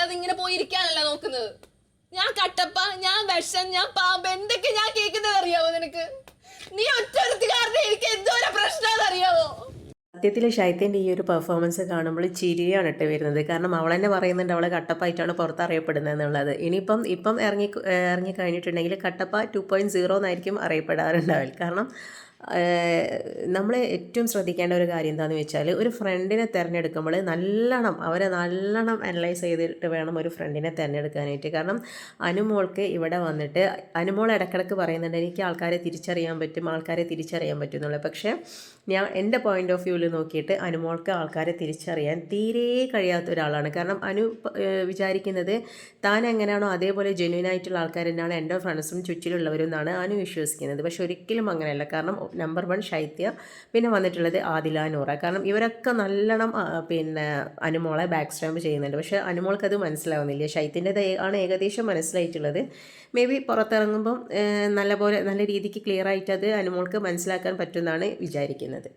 നിർത്താതെ ഇങ്ങനെ പോയിരിക്കാനല്ല നോക്കുന്നത്. ഞാൻ കട്ടപ്പ ഞാൻ വിഷം ഞാൻ പാമ്പ് എന്തൊക്കെ ഞാൻ കേൾക്കുന്നത് അറിയാവോ നിനക്ക്? നീ ഒറ്റ എനിക്ക് എന്തോരം പ്രശ്നം അറിയാവോ സത്യത്തിൽ ശൈത്യന്റെ ഈ ഒരു പെർഫോമൻസ് കാണുമ്പോൾ ചിരിയാണ് ഇട്ട് വരുന്നത്. കാരണം അവൾ തന്നെ പറയുന്നുണ്ട് അവളെ കട്ടപ്പായിട്ടാണ് പുറത്ത് അറിയപ്പെടുന്നത് എന്നുള്ളത്. ഇനിയിപ്പം ഇപ്പം ഇറങ്ങി ഇറങ്ങി കഴിഞ്ഞിട്ടുണ്ടെങ്കിൽ കട്ടപ്പ ടു പോയിന്റ് സീറോ എന്നായിരിക്കും അറിയപ്പെടാറുണ്ടാവില്ല കാരണം നമ്മൾ ഏറ്റവും ശ്രദ്ധിക്കേണ്ട ഒരു കാര്യം എന്താണെന്ന് വെച്ചാൽ ഒരു ഫ്രണ്ടിനെ തിരഞ്ഞെടുക്കുമ്പോൾ നല്ലോണം അവരെ നല്ലോണം അനലൈസ് ചെയ്തിട്ട് വേണം ഒരു ഫ്രണ്ടിനെ തിരഞ്ഞെടുക്കാനായിട്ട്. കാരണം അനുമോൾക്ക് ഇവിടെ വന്നിട്ട് അനുമോൾ ഇടക്കിടക്ക് പറയുന്നുണ്ട് എനിക്ക് ആൾക്കാരെ തിരിച്ചറിയാൻ പറ്റും ആൾക്കാരെ തിരിച്ചറിയാൻ പറ്റും എന്നുള്ളത്. പക്ഷേ ഞാൻ എന്റെ പോയിന്റ് ഓഫ് വ്യൂവിൽ നോക്കിയിട്ട് അനുമോൾക്ക് ആൾക്കാരെ തിരിച്ചറിയാൻ തീരെ കഴിയാത്ത ഒരാളാണ്. കാരണം അനു വിചാരിക്കുന്നത് താൻ എങ്ങനെയാണോ അതേപോലെ ജെന്യൂൻ ആയിട്ടുള്ള ആൾക്കാർ തന്നെയാണ് എന്റെ ഫ്രണ്ട്സും ചുറ്റിലുള്ളവരും എന്നാണ് അനു വിശ്വസിക്കുന്നത്. പക്ഷെ ഒരിക്കലും അങ്ങനെയല്ല. കാരണം നമ്പർ വൺ ശൈത്യ. പിന്നെ വന്നിട്ടുള്ളത് ആദില നൂറ. കാരണം ഇവരൊക്കെ നല്ലോണം പിന്നെ അനുമോളെ ബാക്ക് സ്റ്റാമ്പ് ചെയ്യുന്നുണ്ട്. പക്ഷെ അനുമോൾക്ക് അത് മനസ്സിലാവുന്നില്ല. ശൈത്യന്റെ ആണ് ഏകദേശം മനസ്സിലായിട്ടുള്ളത്. മേ ബി പുറത്തിറങ്ങുമ്പം നല്ലപോലെ നല്ല രീതിക്ക് ക്ലിയർ ആയിട്ട് അത് അനുമോൾക്ക് മനസ്സിലാക്കാൻ പറ്റുമെന്നാണ് വിചാരിക്കുന്നത്.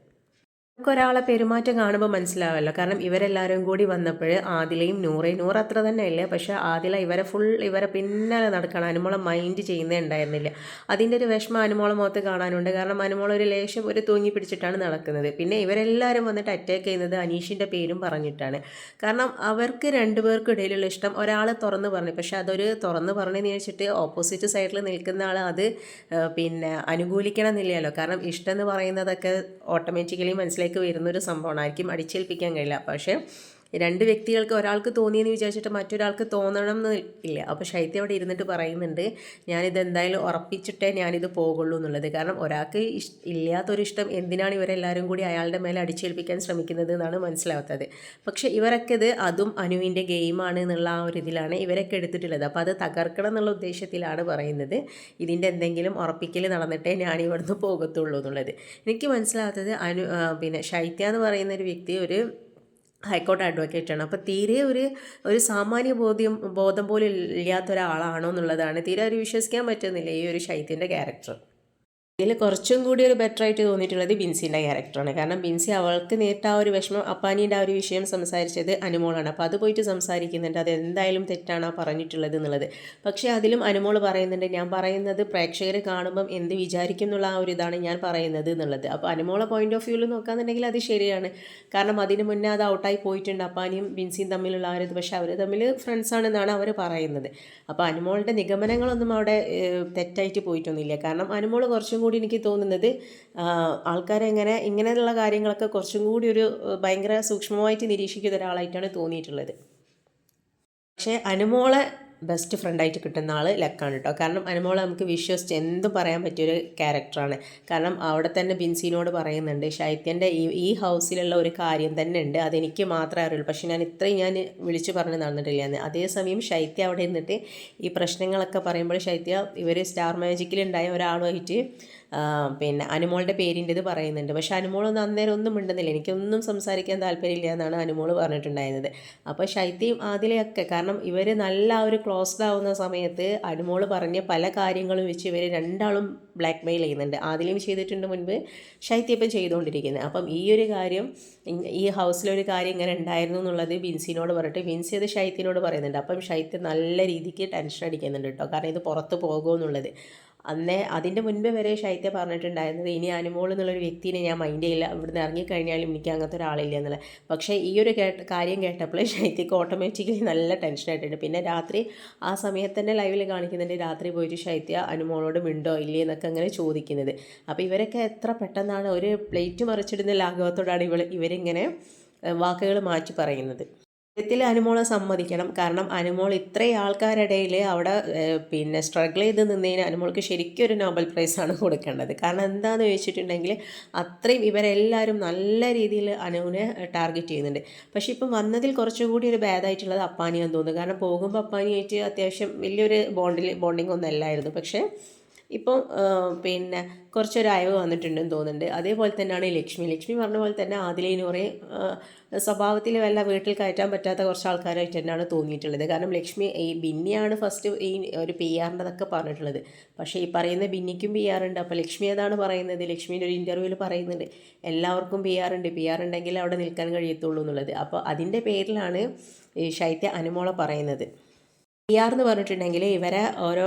ഒരാളെ പെരുമാറ്റം കാണുമ്പോൾ മനസ്സിലാവല്ലോ. കാരണം ഇവരെല്ലാവരും കൂടി വന്നപ്പോൾ ആദിലയും നൂറയും നൂറ് അത്ര തന്നെ ഇല്ല പക്ഷേ ആദില ഇവരെ ഫുൾ ഇവരെ പിന്നാലെ നടക്കണം അനുമോളം മൈൻഡ് ചെയ്യുന്നേ ഉണ്ടായിരുന്നില്ല. അതിന്റെ ഒരു വിഷമം അനുമോളം മുഖത്ത് കാണാനുണ്ട്. കാരണം അനുമോളം ഒരു ലേശം ഒരു തൂങ്ങി പിടിച്ചിട്ടാണ് നടക്കുന്നത്. പിന്നെ ഇവരെല്ലാവരും വന്നിട്ട് അറ്റാക്ക് ചെയ്യുന്നത് അനീഷിന്റെ പേരും പറഞ്ഞിട്ടാണ്. കാരണം അവർക്ക് രണ്ടുപേർക്കും ഇടയിലുള്ള ഇഷ്ടം ഒരാൾ തുറന്ന് പറഞ്ഞു. പക്ഷേ അതൊരു തുറന്ന് പറഞ്ഞെന്ന് വെച്ചിട്ട് ഓപ്പോസിറ്റ് സൈഡിൽ നിൽക്കുന്ന ആൾ അത് പിന്നെ അനുകൂലിക്കണം എന്നില്ലല്ലോ കാരണം ഇഷ്ടം എന്ന് പറയുന്നതൊക്കെ ഓട്ടോമാറ്റിക്കലി മനസ്സിലേക്ക് വരുന്നൊരു സംഭവമാണ് ആയിരിക്കും അടിച്ചേൽപ്പിക്കാൻ കഴിയില്ല. പക്ഷേ രണ്ട് വ്യക്തികൾക്ക് ഒരാൾക്ക് തോന്നിയെന്ന് വിചാരിച്ചിട്ട് മറ്റൊരാൾക്ക് തോന്നണം എന്ന് ഇല്ല. അപ്പോൾ ശൈത്യം അവിടെ ഇരുന്നിട്ട് പറയുന്നുണ്ട് ഞാനിത് എന്തായാലും ഉറപ്പിച്ചിട്ടേ ഞാനിത് പോകുള്ളൂ എന്നുള്ളത്. കാരണം ഒരാൾക്ക് ഇഷ് ഇല്ലാത്തൊരു ഇഷ്ടം എന്തിനാണ് ഇവരെല്ലാവരും കൂടി അയാളുടെ മേലെ അടിച്ചേൽപ്പിക്കാൻ ശ്രമിക്കുന്നത് എന്നാണ് മനസ്സിലാവാത്തത്. പക്ഷേ ഇവരൊക്കെ ഇത് അതും അനുവിന്റെ ഗെയിമാണ് എന്നുള്ള ആ ഒരു ഇതിലാണ് ഇവരൊക്കെ എടുത്തിട്ടുള്ളത്. അപ്പോൾ അത് തകർക്കണം എന്നുള്ള ഉദ്ദേശത്തിലാണ് പറയുന്നത്. ഇതിന്റെ എന്തെങ്കിലും ഉറപ്പിക്കൽ നടന്നിട്ടേ ഞാൻ ഇവിടുന്ന് പോകത്തുള്ളൂ എന്നുള്ളത്. എനിക്ക് മനസ്സിലാവാത്തത് അനു പിന്നെ ശൈത്യ എന്ന് പറയുന്ന ഒരു വ്യക്തി ഒരു ഹൈക്കോർട്ട് അഡ്വക്കേറ്റാണ് അപ്പോൾ തീരെ ഒരു ഒരു സാമാന്യ ബോധ്യം ബോധം പോലും ഇല്ലാത്ത ഒരാളാണോ എന്നുള്ളതാണ്. തീരെ ഒരു വിശ്വസിക്കാൻ പറ്റുന്നില്ല ഈ ഒരു ശൈത്യന്റെ ക്യാരക്ടർ ഇതിൽ കുറച്ചും കൂടി ഒരു ബെറ്റർ ആയിട്ട് തോന്നിയിട്ടുള്ളത് ബിൻസിന്റെ ക്യാരക്ടറാണ് കാരണം ബിൻസി അവൾക്ക് നേരിട്ട ആ ഒരു വിഷമം അപ്പാനീന്റെ ആ ഒരു വിഷയം സംസാരിച്ചത് അനുമോളാണ്. അപ്പോൾ അത് പോയിട്ട് സംസാരിക്കുന്നുണ്ട്. അത് എന്തായാലും തെറ്റാണ് പറഞ്ഞിട്ടുള്ളത് എന്നുള്ളത്. പക്ഷേ അതിലും അനുമോൾ പറയുന്നുണ്ട് ഞാൻ പറയുന്നത് പ്രേക്ഷകർ കാണുമ്പം എന്ത് വിചാരിക്കും എന്നുള്ള ആ ഒരു ഇതാണ് ഞാൻ പറയുന്നത് എന്നുള്ളത്. അപ്പോൾ അനുമോളെ പോയിന്റ് ഓഫ് വ്യൂവിൽ നോക്കാന്നുണ്ടെങ്കിൽ അത് ശരിയാണ്. കാരണം അതിന് മുന്നേ അത് ഔട്ടായി പോയിട്ടുണ്ട്. അപ്പാനിയും ബിൻസിയും തമ്മിലുള്ള ആ ഒരു പക്ഷേ അവർ തമ്മിൽ ഫ്രണ്ട്സാണെന്നാണ് അവർ പറയുന്നത്. അപ്പോൾ അനുമോളുടെ നിഗമനങ്ങളൊന്നും അവിടെ തെറ്റായിട്ട് പോയിട്ടൊന്നുമില്ല. കാരണം അനുമോൾ കുറച്ചും കൂടി എനിക്ക് തോന്നുന്നത് ആൾക്കാരെങ്ങനെ ഇങ്ങനെയുള്ള കാര്യങ്ങളൊക്കെ കുറച്ചും കൂടി ഒരു ഭയങ്കര സൂക്ഷ്മമായിട്ട് നിരീക്ഷിക്കുന്ന ഒരാളായിട്ടാണ് തോന്നിയിട്ടുള്ളത്. പക്ഷേ അനുമോളെ ബെസ്റ്റ് ഫ്രണ്ടായിട്ട് കിട്ടുന്ന ആൾ ലക്കാണ് കേട്ടോ കാരണം അനുമോളെ നമുക്ക് വിശ്വസിച്ച് എന്ത് പറയാൻ പറ്റിയൊരു ക്യാരക്ടറാണ് കാരണം അവിടെ തന്നെ ബിൻസിനോട് പറയുന്നുണ്ട് ശൈത്യന്റെ ഈ ഈ ഹൗസിലുള്ള ഒരു കാര്യം തന്നെ ഉണ്ട്. അതെനിക്ക് മാത്രമേ അറിയുള്ളൂ. പക്ഷേ ഞാൻ ഇത്രയും ഞാൻ വിളിച്ചു പറഞ്ഞ് നടന്നിട്ടില്ല എന്ന് അതേസമയം ശൈത്യ അവിടെ നിന്നിട്ട് ഈ പ്രശ്നങ്ങളൊക്കെ പറയുമ്പോൾ ശൈത്യ ഇവർ സ്റ്റാർ മാജിക്കിലുണ്ടായ ഒരാളുമായിട്ട് പിന്നെ അനുമോളുടെ പേരിന്റെ ഇത് പറയുന്നുണ്ട്. പക്ഷേ അനുമോളൊന്നും അന്നേരം ഒന്നും മിണ്ടുന്നില്ല. എനിക്കൊന്നും സംസാരിക്കാൻ താല്പര്യമില്ല എന്നാണ് അനുമോൾ പറഞ്ഞിട്ടുണ്ടായിരുന്നത്. അപ്പോൾ ശൈത്യയും ആദിലയൊക്കെ കാരണം ഇവർ നല്ല ആ ഒരു ക്ലോസ്ഡ് ആവുന്ന സമയത്ത് അനുമോൾ പറഞ്ഞ പല കാര്യങ്ങളും വെച്ച് ഇവർ രണ്ടാളും ബ്ലാക്ക് മെയിൽ ചെയ്യുന്നുണ്ട്. ആദിലയും ചെയ്തിട്ടുണ്ട് മുൻപ് ശൈത്യപ്പം ചെയ്തുകൊണ്ടിരിക്കുന്നത്. അപ്പം ഈ ഒരു കാര്യം ഈ ഹൗസിലൊരു കാര്യം ഇങ്ങനെ ഉണ്ടായിരുന്നു എന്നുള്ളത് ബിൻസിനോട് പറഞ്ഞിട്ട് ബിൻസി അത് ശൈത്യനോട് പറയുന്നുണ്ട്. അപ്പം ശൈത്യം നല്ല രീതിക്ക് ടെൻഷൻ അടിക്കുന്നുണ്ട് കേട്ടോ. കാരണം ഇത് പുറത്ത് പോകുമെന്നുള്ളത് അന്നേ അതിന്റെ മുൻപേ വരെ ശൈത്യ പറഞ്ഞിട്ടുണ്ടായിരുന്നത് ഇനി അനുമോൾ എന്നുള്ളൊരു വ്യക്തിനെ ഞാൻ മൈൻഡ് ചെയ്യില്ല. ഇവിടുന്ന് ഇറങ്ങിക്കഴിഞ്ഞാലും എനിക്ക് അങ്ങനത്തെ ഒരാളില്ല എന്നുള്ളത്. പക്ഷേ ഈ ഒരു കേട്ട കാര്യം കേട്ടപ്പോൾ ശൈത്യക്ക് ഓട്ടോമാറ്റിക്കലി നല്ല ടെൻഷനായിട്ടുണ്ട് പിന്നെ രാത്രി ആ സമയത്ത് തന്നെ ലൈവിൽ കാണിക്കുന്നുണ്ട് രാത്രി പോയിട്ട് ശൈത്യ അനുമോളോട് മിണ്ടോ ഇല്ലേ എന്നൊക്കെ അങ്ങനെ ചോദിക്കുന്നത്. അപ്പോൾ ഇവരൊക്കെ എത്ര പെട്ടെന്നാണ് ഒരു പ്ലേറ്റ് മറിച്ചിടുന്ന ലാഘവത്തോടാണ് ഇവൾ ഇവരിങ്ങനെ വാക്കുകൾ മാറ്റി പറയുന്നത്. സത്യത്തിൽ അനുമോളെ സമ്മതിക്കണം. കാരണം അനുമോൾ ഇത്രയും ആൾക്കാരുടെ ഇടയിൽ അവിടെ പിന്നെ സ്ട്രഗിൾ ചെയ്ത് നിന്നതിന് അനുമോൾക്ക് ശരിക്കും ഒരു നോബൽ പ്രൈസാണ് കൊടുക്കേണ്ടത്. കാരണം എന്താണെന്ന് ചോദിച്ചിട്ടുണ്ടെങ്കിൽ അത്രയും ഇവരെല്ലാവരും നല്ല രീതിയിൽ അനുവിനെ ടാർഗറ്റ് ചെയ്യുന്നുണ്ട്. പക്ഷേ ഇപ്പം വന്നതിൽ കുറച്ചുകൂടി ഒരു ബാഡായിട്ടുള്ളത് അപ്പാനിയാന്ന് തോന്നുന്നു. കാരണം പോകുമ്പോൾ അപ്പാനിയായിട്ട് അത്യാവശ്യം വലിയൊരു ബോണ്ടിൽ ബോണ്ടിങ് ഒന്നും അല്ലായിരുന്നു. പക്ഷേ ഇപ്പം പിന്നെ കുറച്ചൊരു അയവ് വന്നിട്ടുണ്ടെന്ന് തോന്നുന്നുണ്ട്. അതേപോലെ തന്നെയാണ് ലക്ഷ്മി. ലക്ഷ്മി പറഞ്ഞ പോലെ തന്നെ ആദിലേന് കുറേ സ്വഭാവത്തിൽ വല്ല വീട്ടിൽ കയറ്റാൻ പറ്റാത്ത കുറച്ച് ആൾക്കാരായിട്ട് തന്നെയാണ് തോന്നിയിട്ടുള്ളത് കാരണം ലക്ഷ്മി ഈ ബിന്നിയാണ് ഫസ്റ്റ് ഈ ഒരു പി ആറിന്റെതൊക്കെ പറഞ്ഞിട്ടുള്ളത്. പക്ഷേ ഈ പറയുന്ന ബിന്നിക്കും പി ആർ ഉണ്ട്. അപ്പോൾ ലക്ഷ്മി അതാണ് പറയുന്നത്? ലക്ഷ്മീന്റെ ഒരു ഇന്റർവ്യൂവിൽ പറയുന്നുണ്ട്. എല്ലാവർക്കും പി ആർ ഉണ്ട്. പി ആർ ഉണ്ടെങ്കിൽ അവിടെ നിൽക്കാൻ കഴിയത്തുള്ളൂ എന്നുള്ളത്. അപ്പോൾ അതിന്റെ പേരിലാണ് ഈ ശൈത്യ അനുമോള പറയുന്നത്. പി ആർ എന്ന് പറഞ്ഞിട്ടുണ്ടെങ്കിൽ ഇവരെ ഓരോ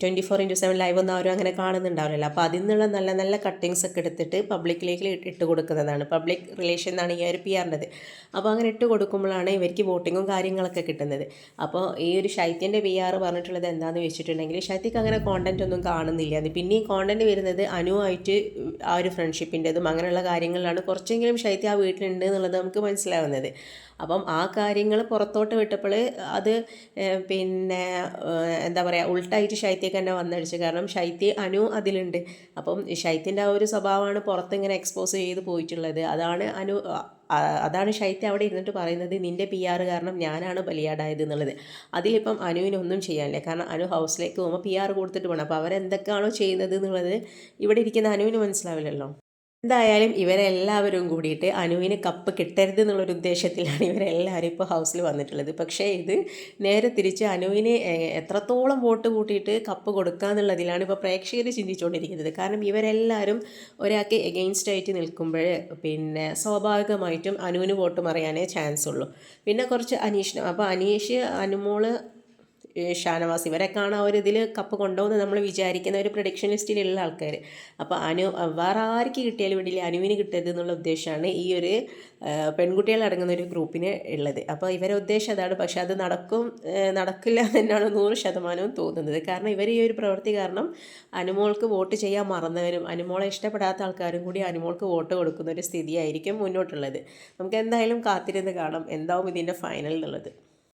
twenty four into seven live ഒന്നും അവരും അങ്ങനെ കാണുന്നുണ്ടാവില്ലല്ലോ. അപ്പോൾ അതിൽ നിന്നുള്ള നല്ല നല്ല കട്ടിങ്സ് ഒക്കെ എടുത്തിട്ട് പബ്ലിക്കിലേക്ക് ഇട്ട് കൊടുക്കുന്നതാണ്. പബ്ലിക് റിലേഷൻ എന്നാണ് ഈ ഒരു പി ആറിന്റെത് അപ്പോൾ അങ്ങനെ ഇട്ട് കൊടുക്കുമ്പോഴാണ് ഇവർക്ക് വോട്ടിങ്ങും കാര്യങ്ങളൊക്കെ കിട്ടുന്നത്. അപ്പോൾ ഈ ഒരു ശൈത്യന്റെ പി ആർ പറഞ്ഞിട്ടുള്ളത് എന്താണെന്ന് വെച്ചിട്ടുണ്ടെങ്കിൽ ശൈത്യക്ക് അങ്ങനെ കോണ്ടന്റ് ഒന്നും കാണുന്നില്ല. പിന്നെ ഈ കോണ്ടന്റ് വരുന്നത് അനുവായിട്ട് ആ ഒരു ഫ്രണ്ട്ഷിപ്പിന്റെതും അങ്ങനെയുള്ള കാര്യങ്ങളിലാണ് കുറച്ചെങ്കിലും ശൈത്യ ആ വീട്ടിലുണ്ട് എന്നുള്ളത് നമുക്ക് മനസ്സിലാവുന്നത്. അപ്പം ആ കാര്യങ്ങൾ പുറത്തോട്ട് വിട്ടപ്പോൾ അത് പിന്നെ എന്താ പറയുക ഉൾട്ടായിട്ട് ശൈത്യക്ക് തന്നെ വന്നടിച്ചു. കാരണം ശൈത്യ അനു അതിലുണ്ട്. അപ്പം ശൈത്യന്റെ ആ ഒരു സ്വഭാവമാണ് പുറത്ത് ഇങ്ങനെ എക്സ്പോസ് ചെയ്ത് പോയിട്ടുള്ളത്. അതാണ് അനു അതാണ് ശൈത്യ അവിടെ ഇരുന്നിട്ട് പറയുന്നത് നിന്റെ പി ആർ കാരണം ഞാനാണ് ബലിയാടായത് എന്നുള്ളത്. അതിലിപ്പം അനുവിനൊന്നും ചെയ്യാനില്ല. കാരണം അനു ഹൗസിലേക്ക് പോകുമ്പോൾ പി ആർ കൊടുത്തിട്ട് പോകണം അപ്പോൾ അവരെന്തൊക്കെയാണോ ചെയ്യുന്നത് എന്നുള്ളത് ഇവിടെ ഇരിക്കുന്ന അനുവിന് മനസ്സിലാവില്ലല്ലോ. എന്തായാലും ഇവരെല്ലാവരും കൂടിയിട്ട് അനുവിന് കപ്പ് കിട്ടരുത് എന്നുള്ളൊരു ഉദ്ദേശത്തിലാണ് ഇവരെല്ലാവരും ഇപ്പോൾ ഹൗസിൽ വന്നിട്ടുള്ളത്. പക്ഷേ ഇത് നേരെ തിരിച്ച് അനുവിന് എത്രത്തോളം വോട്ട് കൂട്ടിയിട്ട് കപ്പ് കൊടുക്കുക എന്നുള്ളതിലാണ് ഇപ്പോൾ പ്രേക്ഷകർ ചിന്തിച്ചുകൊണ്ടിരിക്കുന്നത്. കാരണം ഇവരെല്ലാവരും ഒരാൾക്ക് എഗെയിൻസ്റ്റ് ആയിട്ട് നിൽക്കുമ്പോൾ പിന്നെ സ്വാഭാവികമായിട്ടും അനുവിന് വോട്ട് മറിയാനേ ചാൻസ് ഉള്ളൂ. പിന്നെ കുറച്ച് അനീഷിനും അപ്പോൾ അനീഷ് അനുമോൾ ഷാനവാസ്. ഇവരൊക്കെയാണ് ആ ഒരു കപ്പ് കൊണ്ടുപോകുന്നത് നമ്മൾ വിചാരിക്കുന്ന ഒരു പ്രൊഡിക്ഷൻ ലിസ്റ്റിലുള്ള ആൾക്കാർ അപ്പോൾ അനു വേറെ ആർക്ക് കിട്ടിയാലും വേണ്ടിയില്ല. അനുവിന് കിട്ടരുത് എന്നുള്ള ഉദ്ദേശമാണ് ഈ ഒരു പെൺകുട്ടികൾ അടങ്ങുന്ന ഒരു ഗ്രൂപ്പിന് ഉള്ളത്. അപ്പോൾ ഇവരെ ഉദ്ദേശം അതാണ്. പക്ഷേ അത് നടക്കും നടക്കില്ല എന്നാണ് നൂറ് ശതമാനവും തോന്നുന്നത്. കാരണം ഇവർ ഈ ഒരു പ്രവൃത്തി കാരണം അനുമോൾക്ക് വോട്ട് ചെയ്യാൻ മറന്നവരും അനുമോളെ ഇഷ്ടപ്പെടാത്ത ആൾക്കാരും കൂടി അനുമോൾക്ക് വോട്ട് കൊടുക്കുന്ന ഒരു സ്ഥിതിയായിരിക്കും മുന്നോട്ടുള്ളത്. നമുക്ക് എന്തായാലും കാത്തിരുന്ന് കാണാം. എന്താവും ഇതിന്റെ ഫൈനൽ എന്നുള്ളത്.